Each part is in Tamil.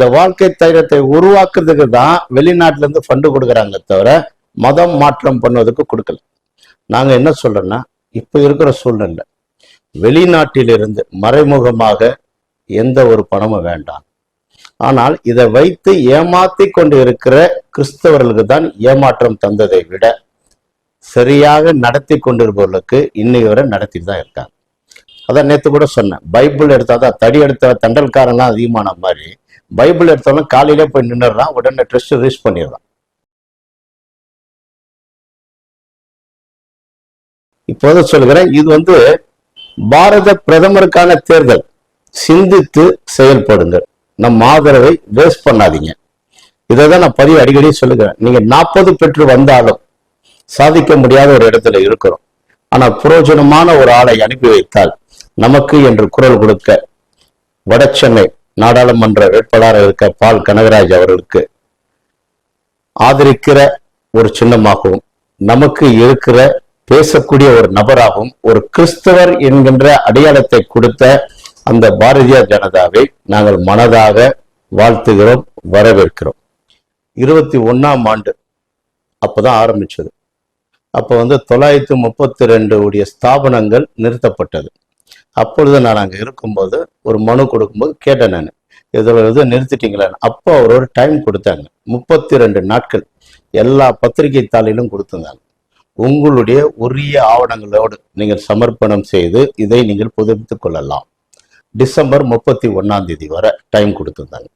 அந்த வாழ்க்கை தைரியத்தை உருவாக்குறதுக்கு தான் வெளிநாட்டுல இருந்து ஃபண்டு கொடுக்குறாங்க தவிர மதம் மாற்றம் பண்ணுவதற்கு கொடுக்கல. நாங்க என்ன சொல்றோம்னா இப்ப இருக்கிற சூழ்நிலை வெளிநாட்டிலிருந்து மறைமுகமாக எந்த ஒரு பணமும் வேண்டாம். ஆனால் இதை வைத்து ஏமாத்தி கொண்டு இருக்கிற கிறிஸ்தவர்களுக்கு தான் ஏமாற்றம் தந்ததை விட சரியாக நடத்தி கொண்டிருப்பவர்களுக்கு இன்னைக்கு வரை நடத்திட்டு தான் இருக்காங்க. அதான் நேத்து கூட சொன்னேன் பைபிள் எடுத்தாதான் தடி எடுத்த தண்டல்காரன்லாம் அதிகமான மாதிரி பைபிள் எடுத்தாலும் காலையிலே போய் நின்னுடுறான் உடனே ட்ரெஸ்ட் ரீஸ் பண்ணிடுறான். இப்போது சொல்கிறேன் இது வந்து பாரத பிரதமருக்கான தேர்தல். சிந்தித்து செயல்படுங்கள். நம் ஆதரவை வேஸ்ட் பண்ணாதீங்க. இதை தான் நான் பதிவு அடிக்கடி சொல்லுகிறேன். நீங்க நாற்பது பெற்று வந்தாலும் சாதிக்க முடியாத ஒரு இடத்துல இருக்கிறோம். ஆனா புரோஜனமான ஒரு ஆளை அனுப்பி வைத்தால் நமக்கு என்று குரல் கொடுக்க வட சென்னை நாடாளுமன்ற வேட்பாளராக இருக்க பால் கனகராஜ் அவர்களுக்கு ஆதரிக்கிற ஒரு சின்னமாகவும் நமக்கு இருக்கிற பேசக்கூடிய ஒரு நபராகவும் ஒரு கிறிஸ்தவர் என்கின்ற அடையாளத்தை கொடுத்த அந்த பாரதிய ஜனதாவை நாங்கள் மனதாக வாழ்த்துகிறோம் வரவேற்கிறோம். இருபத்தி ஒண்ணாம் ஆண்டு அப்போதான் ஆரம்பிச்சது. அப்போ வந்து தொள்ளாயிரத்தி முப்பத்தி ரெண்டு உடைய ஸ்தாபனங்கள் நிறுத்தப்பட்டது. அப்பொழுது நான் அங்கே இருக்கும்போது ஒரு மனு கொடுக்கும்போது கேட்டேன் நான். இதில் இது நிறுத்திட்டீங்களா? அப்போ அவர் ஒரு டைம் கொடுத்தாங்க. முப்பத்தி ரெண்டு நாட்கள் எல்லா பத்திரிகை தாளிலும் கொடுத்துருந்தாங்க. உங்களுடைய உரிய ஆவணங்களோடு நீங்கள் சமர்ப்பணம் செய்து இதை நீங்கள் புதுப்பித்துக் கொள்ளலாம். டிசம்பர் முப்பத்தி ஒன்றாம் தேதி வரை டைம் கொடுத்துருந்தாங்க.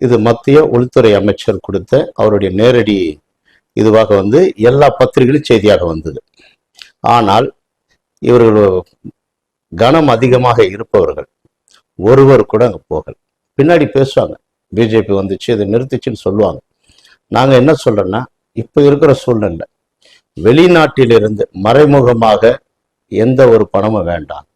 இது மத்திய உள்துறை அமைச்சர் கொடுத்த அவருடைய நேரடி இதுவாக வந்து எல்லா பத்திரிகைகளும் செய்தியாக வந்தது. ஆனால் இவர்கள் கனம் அதிகமாக இருப்பவர்கள். ஒருவர் கூட அங்கே போகல. பின்னாடி பேசுவாங்க. பிஜேபி வந்துச்சு இதை நிறுத்திச்சுன்னு சொல்லுவாங்க. நாங்கள் என்ன சொல்கிறோன்னா இப்போ இருக்கிற சூழ்நிலை. வெளிநாட்டிலிருந்து மறைமுகமாக எந்த ஒரு பணமும் வேண்டாம்.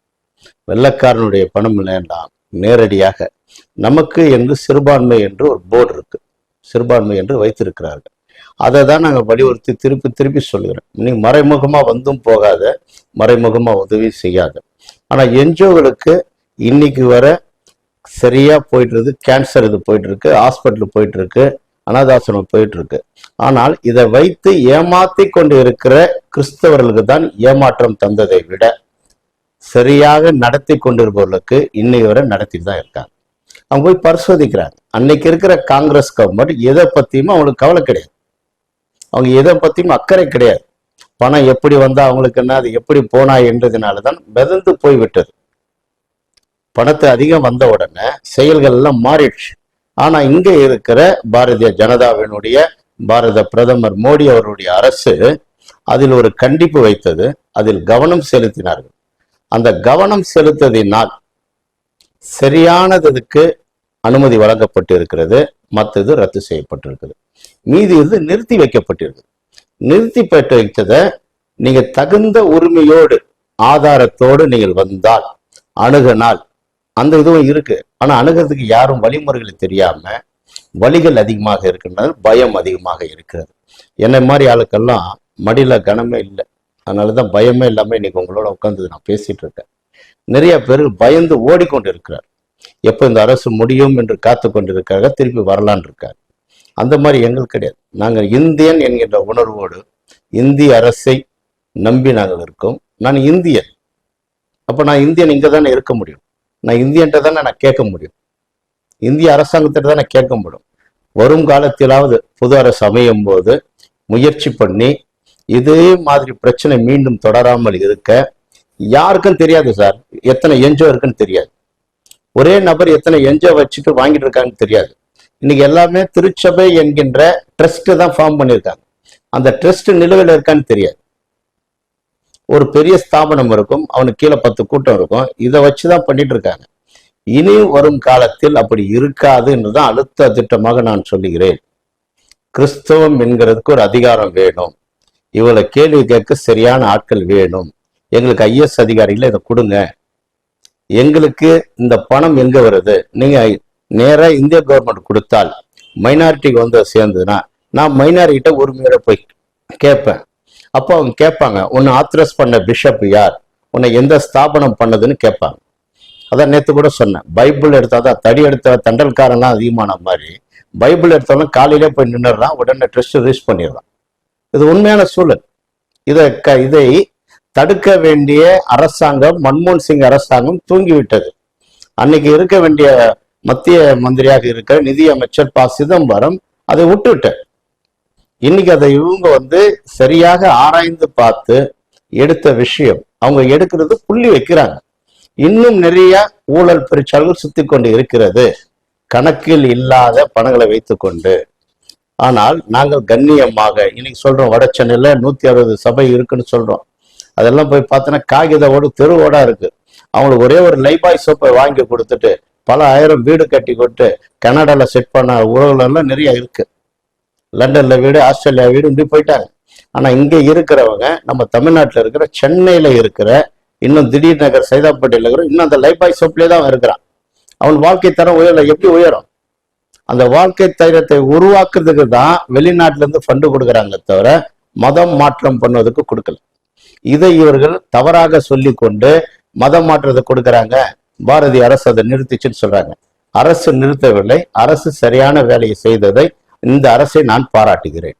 வெள்ளக்காரனுடைய பணம் வேண்டாம். நேரடியாக. நமக்கு என்று சிறுபான்மை என்று ஒரு போர்டு இருக்கு. சிறுபான்மை என்று வைத்திருக்கிறார்கள். அதை தான் நாங்கள் வலியுறுத்தி திருப்பி திருப்பி சொல்லுகிறோம். நீ மறைமுகமாக வந்தும் போகாத மறைமுகமாக உதவி செய்யாத. ஆனால் என்ஜிஓகளுக்கு இன்னைக்கு வர சரியாக போயிட்டுருக்கு. கேன்சர் இது போயிட்டுருக்கு. ஹாஸ்பிட்டல் போயிட்டுருக்கு. அனாதாசிரமம் போயிட்டுருக்கு. ஆனால் இதை வைத்து ஏமாத்தி கொண்டு இருக்கிற கிறிஸ்தவர்களுக்கு தான் ஏமாற்றம் தந்ததை விட சரியாக நடத்தி கொண்டிருப்பவர்களுக்கு இன்னைக்கு வரை நடத்திட்டு தான் இருக்காங்க. அவங்க போய் பரிசோதிக்கிறாங்க. அன்னைக்கு இருக்கிற காங்கிரஸ் கவர்மெண்ட் எதை பற்றியுமே அவங்களுக்கு கவலை கிடையாது. அவங்க எதை பற்றியும் அக்கறை கிடையாது. பணம் எப்படி வந்தா அவங்களுக்கு என்ன அது எப்படி போனா என்றதுனால தான் மிதந்து போய் விட்டது. பணத்தை அதிகம் வந்த உடனே செயல்கள் எல்லாம் மாறிடுச்சு. ஆனா இங்க இருக்கிற பாரதிய ஜனதாவினுடைய பாரத பிரதமர் மோடி அவருடைய அரசு அதில் ஒரு கண்டிப்பு வைத்தது அதில் கவனம் செலுத்தினார்கள். அந்த கவனம் செலுத்ததினால் சரியானதுக்கு அனுமதி வழங்கப்பட்டு இருக்கிறது மற்றது ரத்து செய்யப்பட்டிருக்குது மீதி இது நிறுத்தி வைக்கப்பட்டிருக்குது நிறுத்தி பெற்று வைத்ததை நீங்க தகுந்த உரிமையோடு ஆதாரத்தோடு நீங்கள் வந்தால் அணுகனால் அந்த இதுவும் இருக்கு. ஆனா அணுகிறதுக்கு யாரும் வழிமுறைகளை தெரியாம வழிகள் அதிகமாக இருக்கின்றது பயம் அதிகமாக இருக்கிறது. என்னை மாதிரி ஆளுக்கெல்லாம் மடியில கனமே இல்லை. அதனாலதான் பயமே இல்லாம இன்னைக்கு உங்களோட உட்காந்து நான் பேசிட்டு இருக்கேன். நிறைய பேர் பயந்து ஓடிக்கொண்டு இருக்கிறார் எப்போ இந்த அரசு முடியும் என்று காத்து கொண்டிருக்காங்க திருப்பி வரலான் இருக்காரு. அந்த மாதிரி எங்களுக்கு கிடையாது. நாங்கள் இந்தியன் என்கின்ற உணர்வோடு இந்திய அரசை நம்பி நாங்கள் இருக்கோம். நான் இந்தியன். அப்போ நான் இந்தியன் இங்கே தானே இருக்க முடியும். நான் இந்தியன்ட்ட தானே நான் கேட்க முடியும். இந்திய அரசாங்கத்திட்ட தானே கேட்க முடியும். வரும் காலத்திலாவது புது அரசு அமையும் போது முயற்சி பண்ணி இதே மாதிரி பிரச்சனை மீண்டும் தொடராமல் இருக்க யாருக்கும் தெரியாது சார். எத்தனை என்ஜோ இருக்குன்னு தெரியாது. ஒரே நபர் எத்தனை என்ஜோ வச்சுட்டு வாங்கிட்டு இருக்காங்கன்னு தெரியாது. இன்னைக்கு எல்லாமே திருச்சபை என்கின்ற ட்ரஸ்ட் தான் ஃபார்ம் பண்ணியிருக்காங்க. அந்த ட்ரஸ்ட் நிலுவையில் இருக்கான்னு தெரியாது. ஒரு பெரிய ஸ்தாபனம் இருக்கும் அவனுக்கு கீழே பத்து கூட்டம் இருக்கும். இதை வச்சுதான் பண்ணிட்டு இருக்காங்க. இனி வரும் காலத்தில் அப்படி இருக்காது என்றுதான் அழுத்த திட்டமாக நான் சொல்லுகிறேன். கிறிஸ்தவம் என்கிறதுக்கு ஒரு அதிகாரம் வேணும். இவளை கேள்வி கேட்க சரியான ஆட்கள் வேணும். எங்களுக்கு ஐஎஸ் அதிகாரிகளை இதை கொடுங்க. எங்களுக்கு இந்த பணம் எங்க வருது? நீங்க நேராக இந்திய கவர்மெண்ட் கொடுத்தால் மைனாரிட்டிக்கு வந்து சேர்ந்ததுன்னா நான் மைனாரிட்ட உரிமையோட போய் கேட்பேன். அப்போ அவங்க கேட்பாங்க உன்னை ஆத்ரஸ் பண்ண பிஷப் யார்? உன்னை எந்த ஸ்தாபனம் பண்ணதுன்னு கேட்பாங்க. அதான் நேற்று கூட சொன்னேன் பைபிள் எடுத்தாதான் தடி எடுத்த தண்டல்காரன்லாம் அதிகமான மாதிரி பைபிள் எடுத்தாலும் காலையிலே போய் நின்னுடுறான் உடனே ட்ரெஸ் ரீஸ் பண்ணிடுறான். இது உண்மையான சூழல். இதை க இதை தடுக்க வேண்டிய அரசாங்கம் மன்மோகன் சிங் அரசாங்கம் தூங்கிவிட்டது. அன்னைக்கு இருக்க வேண்டிய மத்திய மந்திரியாக இருக்கிற நிதி அமைச்சர் ப. சிதம்பரம் அதை விட்டுவிட்டார். இன்னைக்கு அதை இவங்க வந்து சரியாக ஆராய்ந்து பார்த்து எடுத்த விஷயம் அவங்க எடுக்கிறது புள்ளி வைக்கிறாங்க. இன்னும் நிறைய ஊழல் பெருச்சாள்கள் சுத்தி கொண்டு இருக்கிறது. கணக்கில் இல்லாத பணங்களை வைத்துக்கொண்டு. ஆனால் நாங்கள் கண்ணியமாக இன்னைக்கு சொல்றோம் வட சென்னையில நூத்தி அறுபது சபை இருக்குன்னு சொல்றோம். அதெல்லாம் போய் பார்த்தோன்னா காகிதவோடு தெருவோடா இருக்கு. அவங்களுக்கு ஒரே ஒரு லைபாய் சோப்பை வாங்கி கொடுத்துட்டு பல ஆயிரம் வீடு கட்டி கொட்டு கனடால செட் பண்ண உறவுகளெல்லாம் நிறைய இருக்கு. லண்டன்ல வீடு ஆஸ்திரேலியா வீடு இப்படி போயிட்டாங்க. ஆனா இங்க இருக்கிறவங்க நம்ம தமிழ்நாட்டில் இருக்கிற சென்னையில இருக்கிற இன்னும் திடீர் நகர் சைதாப்பட்டியில் இருக்கிற இன்னும் அந்த லைபாய் சோப்லேயே தான் இருக்கிறான். அவன் வாழ்க்கை தரம் உயரல எப்படி உயரும்? அந்த வாழ்க்கை தைரத்தை உருவாக்குறதுக்கு தான் வெளிநாட்டுல இருந்து ஃபண்டு கொடுக்குறாங்க தவிர மதம் மாற்றம் பண்ணுவதற்கு கொடுக்கல. இதை இவர்கள் தவறாக சொல்லி கொண்டு மதம் மாற்றத்தை கொடுக்குறாங்க. பாரதி அரசு அதை நிறுத்திச்சுன்னு சொல்றாங்க. அரசு நிறுத்தவில்லை அரசு சரியான வேலையை செய்ததை இந்த அரசை நான் பாராட்டுகிறேன்.